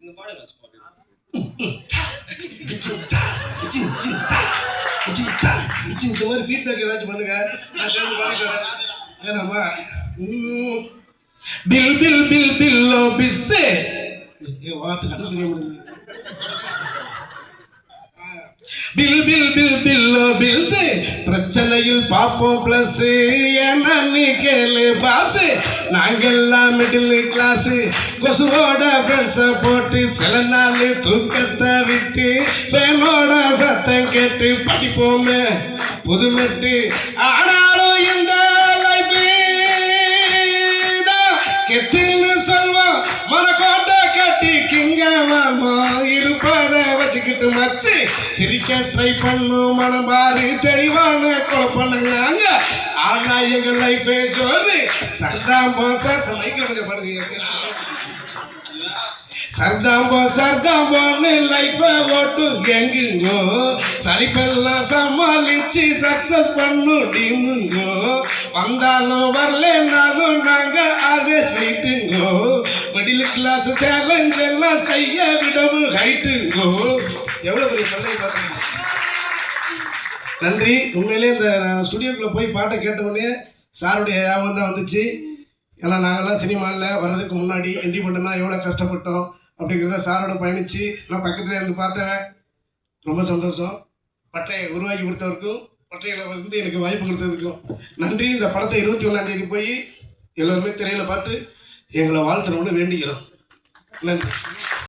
நீங்க பாடுங்க. இந்த மாதிரி ஃபீட்பேக் ஏதாச்சும் பண்ணுங்க நான் சேர்ந்து பாடிட்டு வரேன் ஏனாமா. பில் பில் பில் பில்லோ பிஸ்ஸு ஏ வார்த்தை கண்ணு தெரிய முடியுது பில் பில் பில் பில்லோ பில்ஸ் பிரச்சனையில் பார்ப்போம் பிளஸ் ஏன்னா நீ கேளு பாஸ் நாங்கெல்லாம் மிடில் கிளாஸ் கொசுவோட ஃப்ரெண்ட்ஸை போட்டு சில நாள் தூக்கத்தை விட்டு ஃபேனோட சத்தம் கேட்டு படிப்போமே. புதுமெட்டு. ஆனாலும் இந்த லைஃப் கெத்தின்னு சொல்வோம். மரக்கோட்டை கட்டி கிங்க வாழ்வோம். இருப்பதை மச்சு சிரிக்க ட்ரை பண்ணும் மனம் பாரு தெளிவான கொலை பண்ணுங்க. ஆனா எங்க லைஃபே ஜோரு. சர்தாம் போசர் மைக்கில் கொஞ்சம் பாடுங்க சர்தாம்போ சர்தாம்போன்னு லைஃப ஓட்டும் எங்குங்கோ? சலிப்பெல்லாம் சமாளிச்சு சக்சஸ் பண்ணும் டீமுங்கோ? வந்தாலும் வரலனாலும் நாங்க ஆல்வேஸ் வெயிட்டுங்கோ மிடில் கிளாஸ் சேலஞ்ச் எல்லாம் செய்ய விடவும் ஹைட்டுங்கோ எவ்வளோ பெரிய பண்ணை பார்த்தீங்க நன்றி. உண்மையிலே இந்த ஸ்டுடியோக்குள்ளே போய் பாட்டை கேட்டவுடனே சாருடைய ஞாபகம் தான் வந்துச்சு. ஏன்னா நாங்கள்லாம் சினிமாவில் வர்றதுக்கு முன்னாடி இண்டிபெண்டனாக எவ்வளோ கஷ்டப்பட்டோம் அப்படிங்கிறத சாரோட பயணித்து நான் பக்கத்தில் இருந்து பார்த்தேன். ரொம்ப சந்தோஷம். பட்டையை உருவாக்கி கொடுத்தவருக்கும் பட்டையில் வந்து எனக்கு வாய்ப்பு கொடுத்ததுக்கும் நன்றி. இந்த படத்தை இருபத்தி ஒன்றாந்தேதி போய் எல்லோருமே திரையில் பார்த்து எங்களை வாழ்த்தணும்னு வேண்டிக்கிறோம் நன்றி.